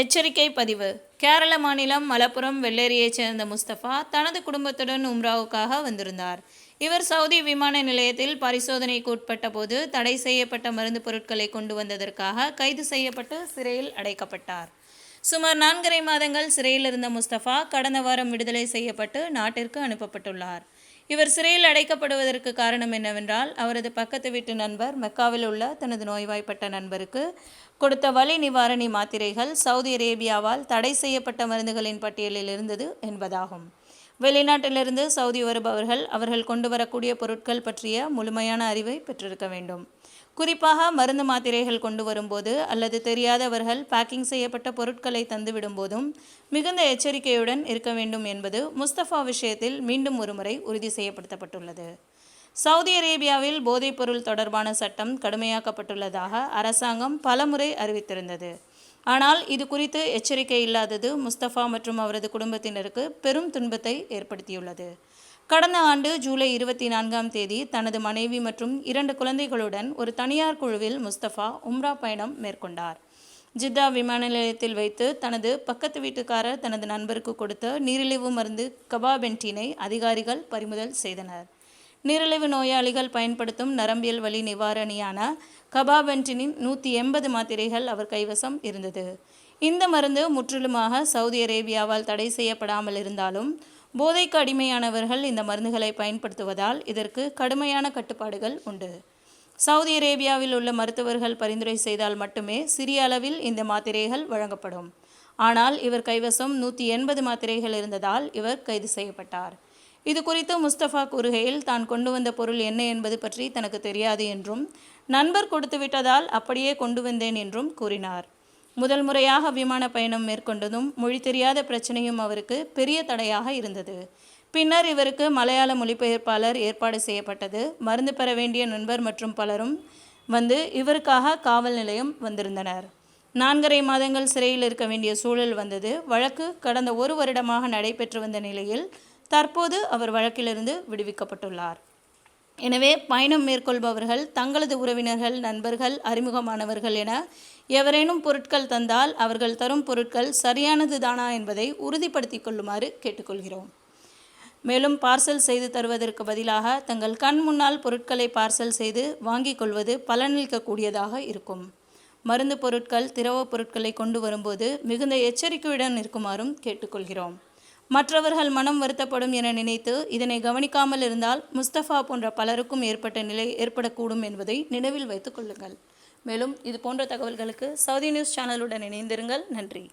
எச்சரிக்கை பதிவு. கேரள மாநிலம் மலப்புரம் வெள்ளேரியைச் சேர்ந்த முஸ்தபா தனது குடும்பத்துடன் உம்ராவுக்காக வந்திருந்தார். இவர் சவுதி விமான நிலையத்தில் பரிசோதனைக்கு உட்பட்ட போது தடை செய்யப்பட்ட மருந்து பொருட்களை கொண்டு வந்ததற்காக கைது செய்யப்பட்டு சிறையில் அடைக்கப்பட்டார். சுமார் நான்கரை மாதங்கள் சிறையில் இருந்த முஸ்தபா கடந்த வாரம் விடுதலை செய்யப்பட்டு நாட்டிற்கு அனுப்பப்பட்டுள்ளார். இவர் சிறையில் அடைக்கப்படுவதற்கு காரணம் என்னவென்றால் அவரது பக்கத்து வீட்டு நண்பர் மெக்காவில் உள்ள தனது நோய்வாய்ப்பட்ட நண்பருக்கு கொடுத்த வலி நிவாரணி மாத்திரைகள் சவுதி அரேபியாவால் தடை செய்யப்பட்ட மருந்துகளின் பட்டியலில் இருந்தது என்பதாகும். வெளிநாட்டிலிருந்து சவுதி வருபவர்கள் அவர்கள் கொண்டு வரக்கூடிய பொருட்கள் பற்றிய முழுமையான அறிவை பெற்றிருக்க வேண்டும். குறிப்பாக மருந்து மாத்திரைகள் கொண்டு வரும்போது அல்லது தெரியாதவர்கள் பேக்கிங் செய்யப்பட்ட பொருட்களை தந்துவிடும் போதும் மிகுந்த எச்சரிக்கையுடன் இருக்க வேண்டும் என்பது முஸ்தபா விஷயத்தில் மீண்டும் ஒருமுறை உறுதி செய்யப்படுத்தப்பட்டுள்ளது. சவுதி அரேபியாவில் போதைப்பொருள் தொடர்பான சட்டம் கடுமையாக்கப்பட்டுள்ளதாக அரசாங்கம் பலமுறை அறிவித்திருந்தது. ஆனால் இது குறித்து எச்சரிக்கை இல்லாதது முஸ்தபா மற்றும் அவரது குடும்பத்தினருக்கு பெரும் துன்பத்தை ஏற்படுத்தியுள்ளது. கடந்த ஆண்டு ஜூலை இருபத்தி நான்காம் தேதி தனது மனைவி மற்றும் இரண்டு குழந்தைகளுடன் ஒரு தனியார் குழுவில் முஸ்தபா உம்ரா பயணம் மேற்கொண்டார். ஜித்தா விமான நிலையத்தில் வைத்து தனது பக்கத்து வீட்டுக்காரர் தனது நண்பருக்கு கொடுத்த நீரிழிவு மருந்து கபாபென்டீனை அதிகாரிகள் பறிமுதல் செய்தனர். நீரிழிவு நோயாளிகள் பயன்படுத்தும் நரம்பியல் வலி நிவாரணியான கபாபென்டினின் நூற்றி எண்பது மாத்திரைகள் அவர் கைவசம் இருந்தது. இந்த மருந்து முற்றிலுமாக சவுதி அரேபியாவால் தடை செய்யப்படாமல் இருந்தாலும் போதைக்கு அடிமையானவர்கள் இந்த மருந்துகளை பயன்படுத்துவதால் இதற்கு கடுமையான கட்டுப்பாடுகள் உண்டு. சவுதி அரேபியாவில் உள்ள மருத்துவர்கள் பரிந்துரை செய்தால் மட்டுமே சிறிய அளவில் இந்த மாத்திரைகள் வழங்கப்படும். ஆனால் இவர் கைவசம் நூற்றி எண்பது மாத்திரைகள் இருந்ததால் இவர் கைது செய்யப்பட்டார். இது குறித்து முஸ்தபா கூறுகையில் தான் கொண்டு வந்த பொருள் என்ன என்பது பற்றி தனக்கு தெரியாது என்றும் நண்பர் கொடுத்து விட்டதால் அப்படியே கொண்டு வந்தேன் என்றும் கூறினார். முதல் முறையாக விமான பயணம் மேற்கொண்டதும் மொழி தெரியாத பிரச்சனையும் அவருக்கு பெரிய தடையாக இருந்தது. பின்னர் இவருக்கு மலையாள மொழிபெயர்ப்பாளர் ஏற்பாடு செய்யப்பட்டது. மருந்து பெற வேண்டிய நண்பர் மற்றும் பலரும் வந்து இவருக்காக காவல் நிலையம் வந்திருந்தனர். நான்கரை மாதங்கள் சிறையில் இருக்க வேண்டிய சூழல் வந்தது. வழக்கு கடந்த ஒரு வருடமாக நடைபெற்று வந்த நிலையில் தற்போது அவர் வழக்கிலிருந்து விடுவிக்கப்பட்டுள்ளார். எனவே பயணம் மேற்கொள்பவர்கள் தங்களது உறவினர்கள் நண்பர்கள் அறிமுகமானவர்கள் என எவரேனும் பொருட்கள் தந்தால் அவர்கள் தரும் பொருட்கள் சரியானது தானா என்பதை உறுதிப்படுத்திக் கொள்ளுமாறு கேட்டுக்கொள்கிறோம். மேலும் பார்சல் செய்து தருவதற்கு பதிலாக தங்கள் கண் முன்னால் பொருட்களை பார்சல் செய்து வாங்கிக் கொள்வது பலனளிக்கக்கூடியதாக இருக்கும். மருந்து பொருட்கள் திரவ பொருட்களை கொண்டு வரும்போது மிகுந்த எச்சரிக்கையுடன் இருக்குமாறும் கேட்டுக்கொள்கிறோம். மற்றவர்கள் மனம் வருத்தப்படும் என நினைத்து இதனை கவனிக்காமல் இருந்தால் முஸ்தபா போன்ற பலருக்கும் ஏற்பட்ட நிலை ஏற்படக்கூடும் என்பதை நினைவில் வைத்துக் கொள்ளுங்கள். மேலும் இது போன்ற தகவல்களுக்கு சவுதி நியூஸ் சேனலுடன் இணைந்திருங்கள். நன்றி.